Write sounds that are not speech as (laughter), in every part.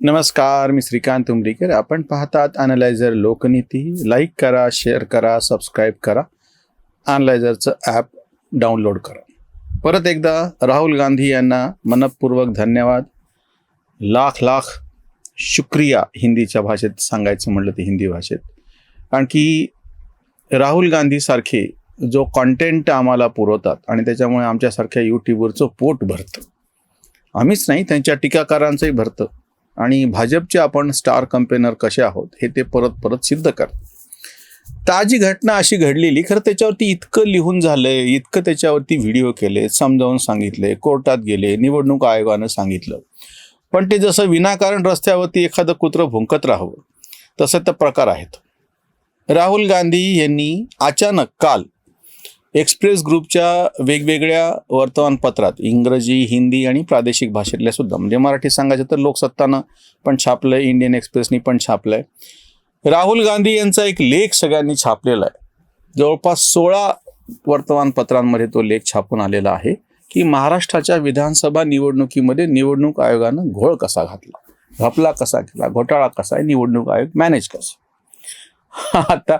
नमस्कार मी श्रीकांत उमरीकर आपण पाहतात अनालायझर लोकनीती. लाईक करा शेअर करा सबस्क्राईब करा. अनालायझरचं ॲप डाउनलोड करा. परत एकदा राहुल गांधी यांना मनपूर्वक धन्यवाद. लाख लाख शुक्रिया हिंदीच्या भाषेत सांगायचं म्हटलं ते हिंदी भाषेत. कारण की राहुल गांधीसारखे जो कॉन्टेंट आम्हाला पुरवतात आणि त्याच्यामुळे आमच्यासारख्या यूट्यूबवरचं पोट भरतं. आम्हीच नाही त्यांच्या टीकाकारांचंही भरतं. आणि भाजपचे आपण स्टार कंपेनर कसे आहोत हे ते परत परत सिद्ध करतात ताजी घटना अशी घडलेली खरं त्याच्यावरती इतकं लिहून झालंय इतकं त्याच्यावरती व्हिडिओ केले समजावून सांगितले कोर्टात गेले निवडणूक आयोगानं सांगितलं. पण ते जसं विनाकारण रस्त्यावरती एखादं कुत्रं भुंकत राहावं तसं तर प्रकार आहेत. राहुल गांधी यांनी अचानक काल एक्सप्रेस ग्रुपच्या वेगवेगळ्या वर्तमानपत्रात इंग्रजी हिंदी आणि प्रादेशिक भाषेतल्या सुद्धा म्हणजे मराठी सांगायचं तर लोकसत्तानं पण छापलंय इंडियन एक्सप्रेसनी पण छापलंय. राहुल गांधी यांचा एक लेख सगळ्यांनी छापलेला आहे. जवळपास सोळा वर्तमानपत्रांमध्ये तो लेख छापून आलेला आहे की महाराष्ट्राच्या विधानसभा निवडणुकीमध्ये निवडणूक आयोगानं घोळ कसा घातला? घपला कसा केला? घोटाळा कसा आहे? निवडणूक आयोग मॅनेज कसा? आता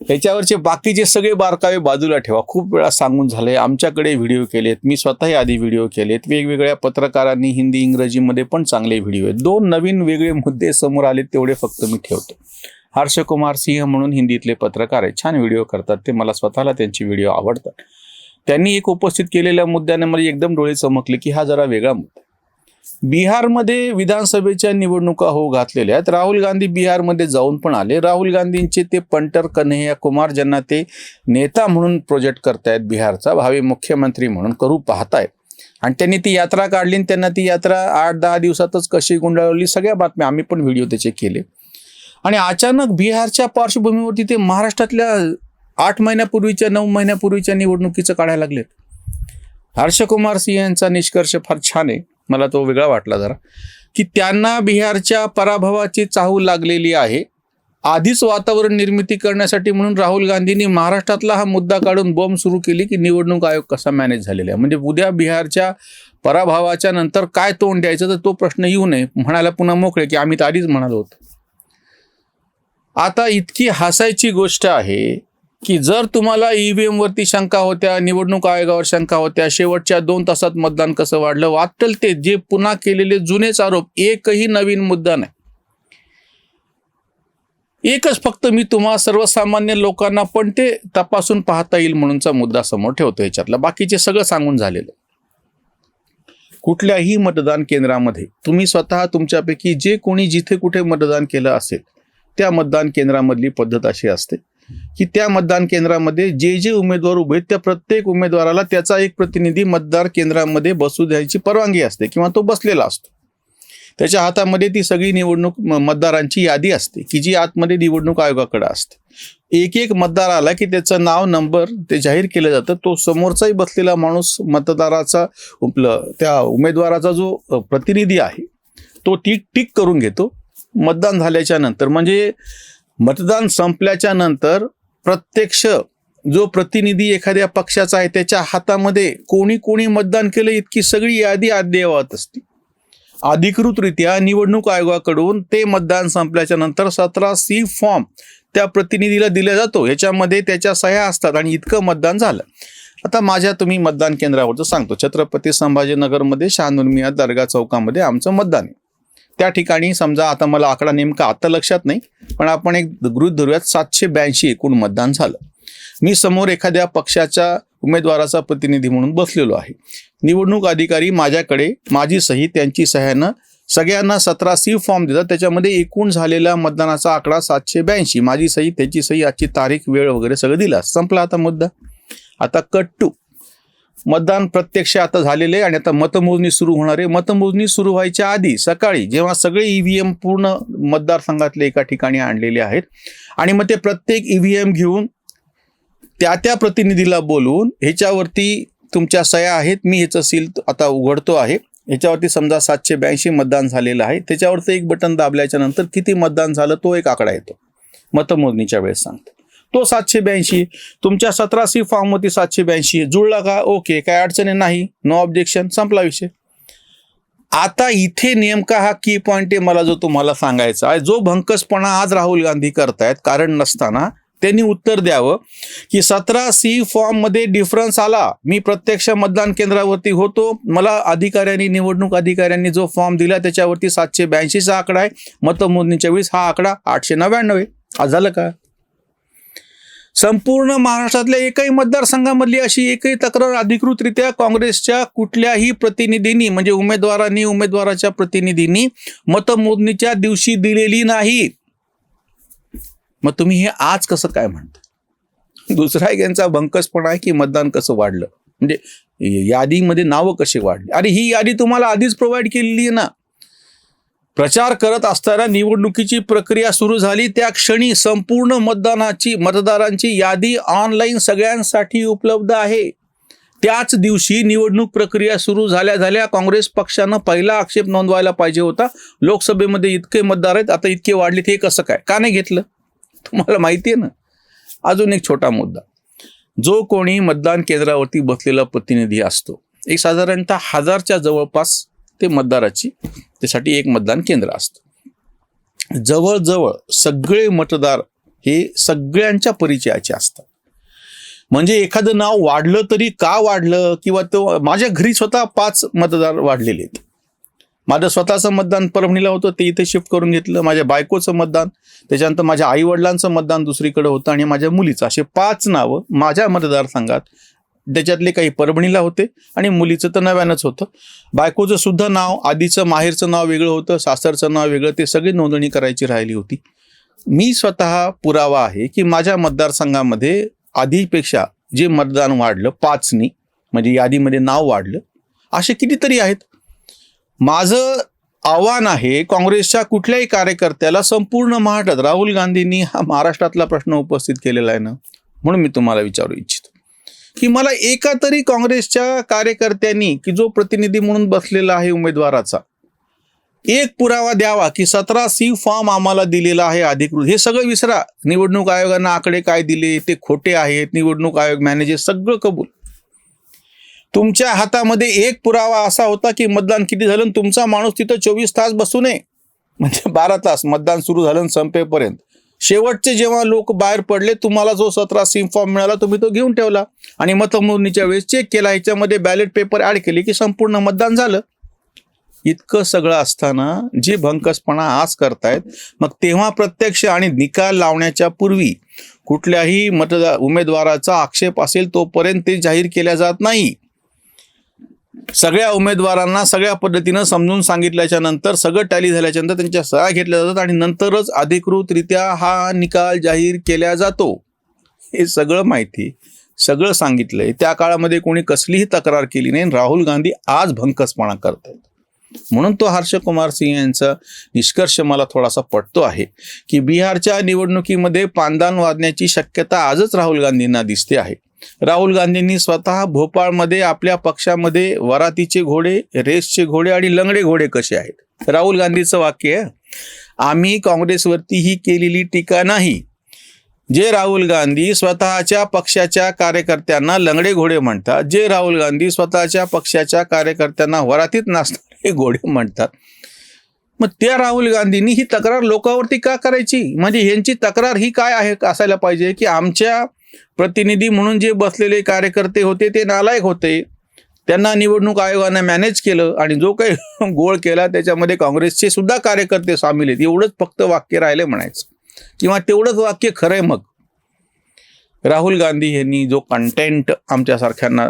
याच्यावरचे बाकीचे सगळे बारकावे बाजूला ठेवा. खूप वेळा सांगून झाले आमच्याकडे व्हिडिओ केलेत मी स्वतःही आधी व्हिडिओ केलेत. वेगवेगळ्या पत्रकारांनी हिंदी इंग्रजीमध्ये पण चांगले व्हिडिओ आहेत. दोन नवीन वेगळे मुद्दे समोर आले तेवढे फक्त मी ठेवतो. हर्षकुमार सिंह म्हणून हिंदीतले पत्रकार आहेत. छान व्हिडिओ करतात. ते मला स्वतःला त्यांचे व्हिडिओ आवडतात. त्यांनी एक उपस्थित केलेल्या मुद्द्याने मला एकदम डोळे चमकले की हा जरा वेगळा मुद्दा बिहारमध्ये विधानसभेच्या निवडणुका होऊ घातलेल्या आहेत. राहुल गांधी बिहारमध्ये जाऊन पण आले. राहुल गांधींचे ते पंटर कन्हैया कुमार ज्यांना ते नेता म्हणून प्रोजेक्ट करतायत बिहारचा भावी मुख्यमंत्री म्हणून करू पाहतायत. आणि त्यांनी ती यात्रा काढली आणि त्यांना ती यात्रा आठ दहा दिवसातच कशी गुंडाळवली सगळ्या बातम्या आम्ही पण व्हिडिओ त्याचे केले. आणि अचानक बिहारच्या पार्श्वभूमीवरती ते महाराष्ट्रातल्या आठ महिन्यापूर्वीच्या नऊ महिन्यापूर्वीच्या निवडणुकीचं काढायला लागलेत. हर्षकुमार सिंह यांचा निष्कर्ष फार छान आहे. मला तो वेगळा वाटला जरा की त्यांना बिहारच्या पराभवाची चाहूल लागलेली आहे. आधीच वातावरण निर्मिती करण्यासाठी म्हणून राहुल गांधींनी महाराष्ट्रातला हा मुद्दा काढून बॉम्ब सुरू केली की निवडणूक आयोग कसा मॅनेज झालेला आहे. म्हणजे उद्या बिहारच्या पराभवाच्या नंतर काय तोंड द्यायचं तर तो प्रश्न येऊ नये. म्हणायला पुन्हा मोकळे की आम्ही तर आधीच म्हणालो होतो. आता इतकी हसायची गोष्ट आहे की जर तुम्हाला ईव्हीएम वरती शंका होत्या निवडणूक आयोगावर शंका होत्या शेवटच्या दोन तासात मतदान कसं वाढलं वाटल ते जे पुन्हा केलेले जुनेच आरोप एकही नवीन मुद्दा नाही. एकच फक्त मी तुम्हा सर्वसामान्य लोकांना पण ते तपासून पाहता येईल म्हणूनचा मुद्दा समोर ठेवतो याच्यातला. बाकीचे सगळं सांगून झालेलं कुठल्याही मतदान केंद्रामध्ये तुम्ही स्वतः तुमच्यापैकी जे कोणी जिथे कुठे मतदान केलं असेल त्या मतदान केंद्रामधली पद्धत अशी असते. की त्या मतदान केंद्रामध्ये जे जे उमेदवार उभे आहेत त्या प्रत्येक उमेदवाराला त्याचा एक प्रतिनिधी मतदार केंद्रामध्ये बसू द्यायची परवानगी असते किंवा तो बसलेला असतो. त्याच्या हातामध्ये ती सगळी निवडणूक मतदारांची यादी असते की जी आतमध्ये निवडणूक आयोगाकडे असते. एक एक मतदार आला की त्याचं नाव नंबर ते जाहीर केलं जातं तो समोरचाही बसलेला माणूस मतदाराचा उपल त्या उमेदवाराचा जो प्रतिनिधी आहे तो ती टिक करून घेतो. मतदान झाल्याच्यानंतर म्हणजे मतदान संपल्याच्या नंतर प्रत्यक्ष जो प्रतिनिधी एखाद्या पक्षाचा आहे त्याच्या हातामध्ये कोणी कोणी मतदान केलं इतकी सगळी यादी अद्ययावत असते. अधिकृतरित्या निवडणूक आयोगाकडून ते मतदान संपल्याच्या नंतर सतरा सी फॉर्म त्या प्रतिनिधीला दिला जातो. याच्यामध्ये त्याच्या सह्या असतात आणि इतकं मतदान झालं. आता माझ्या तुम्ही मतदान केंद्रावरचं सांगतो. छत्रपती संभाजीनगरमध्ये शहानुर्मिया दर्गा चौकामध्ये आमचं मतदान आहे. त्या ठिकाणी समजा आता मला आकडा नेमका आता लक्षात नाही पण आपण एक गृहित धरूयात सातशे ब्याऐंशी एकूण मतदान झालं. मी समोर एखाद्या पक्षाच्या उमेदवाराचा प्रतिनिधी म्हणून बसलेलो आहे. निवडणूक अधिकारी माझ्याकडे माझी सही त्यांची सह्यानं सगळ्यांना सतरा सी फॉर्म देतात. त्याच्यामध्ये एकूण झालेला मतदानाचा आकडा सातशे ब्याऐंशी. माझी सही त्याची सही आजची तारीख वेळ वगैरे सगळं दिला. संपला आता मुद्दा. आता कट टू. मतदान प्रत्यक्ष आता झालेले आणि आता मतमोजणी सुरू होणार आहे. मतमोजणी सुरू व्हायच्या आधी सकाळी जेव्हा सगळे ईव्हीएम पूर्ण मतदारसंघातले एका ठिकाणी आणलेले आहेत आणि मग ते प्रत्येक ईव्हीएम घेऊन त्या त्या प्रतिनिधीला बोलवून ह्याच्यावरती तुमच्या सह्या आहेत मी ह्याचं सील आता उघडतो आहे. ह्याच्यावरती समजा सातशे ब्याऐंशी मतदान झालेलं आहे. त्याच्यावरती एक बटन दाबल्याच्या नंतर किती मतदान झालं तो एक आकडा येतो. मतमोजणीच्या वेळेस सांगतो. तो सातशे ब्याऐंशी. तुमच्या सतरा सी फॉर्मवरती सातशे ब्याऐंशी. जुळला का? ओके काय अडचणी नाही. नो ऑब्जेक्शन संपला विषय. आता इथे नेमका हा की पॉइंट आहे मला जो तुम्हाला सांगायचा आहे. जो भंकसपणा आज राहुल गांधी करतायत कारण नसताना त्यांनी उत्तर द्यावं की सतरा सी फॉर्ममध्ये डिफरन्स आला. मी प्रत्यक्ष मतदान केंद्रावरती होतो. मला अधिकाऱ्यांनी निवडणूक अधिकाऱ्यांनी जो फॉर्म दिला त्याच्यावरती सातशे ब्याऐंशीचा आकडा आहे. मतमोजणीच्या वेळेस हा आकडा आठशे नव्याण्णव आहे. आज झालं का? संपूर्ण महाराष्ट्रातल्या एकही मतदारसंघामधली अशी एकही तक्रार अधिकृतरित्या काँग्रेसच्या कुठल्याही प्रतिनिधींनी म्हणजे उमेदवारांनी उमेदवाराच्या प्रतिनिधींनी मतमोजणीच्या दिवशी दिलेली नाही. मग तुम्ही हे आज कसं काय म्हणता? दुसरा एक यांचा भंकसपणा आहे की मतदान कसं वाढलं? म्हणजे यादीमध्ये नावं कशी वाढली? अरे ही यादी तुम्हाला आधीच प्रोव्हाइड केलेली आहे ना. प्रचार करत असताना निवडणुकीची प्रक्रिया सुरू झाली. त्या क्षणी संपूर्ण मतदानाची मतदारांची यादी ऑनलाईन सगळ्यांसाठी उपलब्ध आहे. त्याच दिवशी निवडणूक प्रक्रिया सुरू झाल्या झाल्या काँग्रेस पक्षानं पहिला आक्षेप नोंदवायला पाहिजे होता. लोकसभेमध्ये इतके मतदार आहेत आता इतके वाढलेत हे कसं काय? का नाही घेतलं? तुम्हाला माहिती आहे ना? अजून एक छोटा मुद्दा. जो कोणी मतदान केंद्रावरती बसलेला प्रतिनिधी असतो एक साधारणतः हजारच्या जवळपास ते मतदाराची त्यासाठी एक मतदान केंद्र असतं. जवळजवळ सगळे मतदार हे सगळ्यांच्या परिचयाचे असतात. म्हणजे एखादं नाव वाढलं तरी का वाढलं किंवा तो माझ्या घरी स्वतः पाच मतदार वाढलेले आहेत. माझं स्वतःचं मतदान परभणीला होतं ते इथे शिफ्ट करून घेतलं. माझ्या बायकोचं मतदान त्याच्यानंतर माझ्या आई वडिलांचं मतदान दुसरीकडे होतं आणि माझ्या मुलीचं. असे पाच नावं माझ्या मतदारसंघात त्याच्यातले काही परभणीला होते आणि मुलीचं तर नव्यानंच होतं. बायकोचं सुद्धा नाव आधीचं माहेरचं नाव वेगळं होतं सासरचं नाव वेगळं ते सगळी नोंदणी करायची राहिली होती. मी स्वतः पुरावा आहे की माझ्या मतदारसंघामध्ये आधीपेक्षा जे मतदान वाढलं पाचनी म्हणजे यादीमध्ये नाव वाढलं असे कितीतरी आहेत. माझं आव्हान आहे काँग्रेसच्या कुठल्याही कार्यकर्त्याला संपूर्ण महाराष्ट्रात राहुल गांधींनी हा महाराष्ट्रातला प्रश्न उपस्थित केलेला आहे ना म्हणून मी तुम्हाला विचारू इच्छितो. की मला एका तरी काँग्रेसच्या कार्यकर्त्यांनी की जो प्रतिनिधी म्हणून बसलेला आहे उमेदवाराचा एक पुरावा द्यावा की सतरा सी फॉर्म आम्हाला दिलेला आहे अधिकृत. हे सगळं विसरा. निवडणूक आयोगानं आकडे काय दिले ते खोटे आहेत. निवडणूक आयोग मॅनेजर सगळं कबूल. तुमच्या हातामध्ये एक पुरावा असा होता की मतदान किती झालं तुमचा माणूस तिथं चोवीस तास बसू नये. म्हणजे बारा तास. मतदान सुरू झालं संपेपर्यंत. शेवटचे जेव्हा लोक बाहेर पडले तुम्हाला जो सतरा सिम फॉर्म मिळाला तुम्ही तो घेऊन ठेवला. आणि मतमोजणीच्या वेळेस चेक केला ह्याच्यामध्ये बॅलेट पेपर ऍड केले की संपूर्ण मतदान झालं. इतकं सगळं असताना जे भंकसपणा आज करतायत मग तेव्हा प्रत्यक्ष आणि निकाल लावण्याच्या पूर्वी कुठल्याही मतदार उमेदवाराचा आक्षेप असेल तोपर्यंत ते जाहीर केल्या जात नाही. सगळ्या उमेदवारांना सगळ्या पद्धतीनं समजून सांगितल्याच्या नंतर सगळं टॅली झाल्याच्यानंतर त्यांच्या सह्या घेतल्या जातात आणि नंतरच अधिकृतरित्या हा निकाल जाहीर केला जातो. हे सगळं माहिती सगळं सांगितलंय. त्या काळामध्ये कोणी कसलीही तक्रार केली नाही. राहुल गांधी आज भंकसपणा करतायत. म्हणून तो हर्षकुमार सिंह यांचा निष्कर्ष मला थोडासा पटतो आहे की बिहारच्या निवडणुकीमध्ये पांदान वाजण्याची शक्यता आजच राहुल गांधींना दिसते आहे. राहुल गांधींनी स्वतः भोपाळमध्ये आपल्या पक्षामध्ये वरातीचे घोडे रेसचे घोडे आणि लंगडे घोडे कसे आहेत? राहुल गांधीचं वाक्य आहे आम्ही काँग्रेसवरती ही केलेली टीका नाही. जे राहुल गांधी स्वतःच्या पक्षाच्या कार्यकर्त्यांना लंगडे घोडे म्हणतात जे राहुल गांधी स्वतःच्या पक्षाच्या कार्यकर्त्यांना वरातीत नाचणारे घोडे म्हणतात मग त्या राहुल गांधींनी ही तक्रार लोकांवरती का करायची? म्हणजे यांची तक्रार ही काय आहे असायला पाहिजे की आमच्या प्रतिनिधी म्हणून जे बसलेले कार्यकर्ते होते ते नालायक होते. त्यांना निवडणूक आयोगानं मॅनेज केलं आणि जो काही (laughs) गोळ केला त्याच्यामध्ये काँग्रेसचे सुद्धा कार्यकर्ते सामील आहेत. एवढंच फक्त वाक्य राहिले म्हणायचं. किंवा तेवढंच वाक्य खरंय मग. राहुल गांधी यांनी जो कंटेंट आमच्यासारख्यांना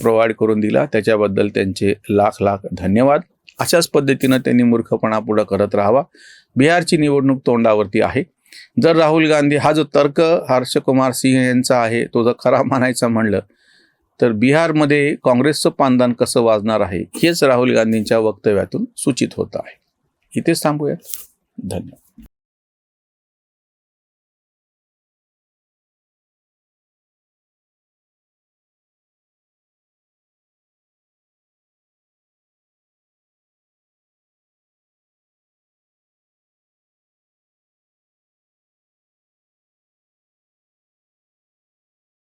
प्रोव्हाइड करून दिला त्याच्याबद्दल त्यांचे लाख लाख धन्यवाद. अशाच पद्धतीनं त्यांनी मूर्खपणा पुढं करत राहावा. बिहारची निवडणूक तोंडावरती आहे. जर राहुल गांधी हा जो तर्क हर्षकुमार सिंह यांचा आहे तो जर खरा मानायचा म्हणलं तर बिहारमध्ये काँग्रेसचं पानदान कसं वाजणार आहे हेच राहुल गांधींच्या वक्तव्यातून सूचित होत आहे. इथेच थांबूया धन्यवाद.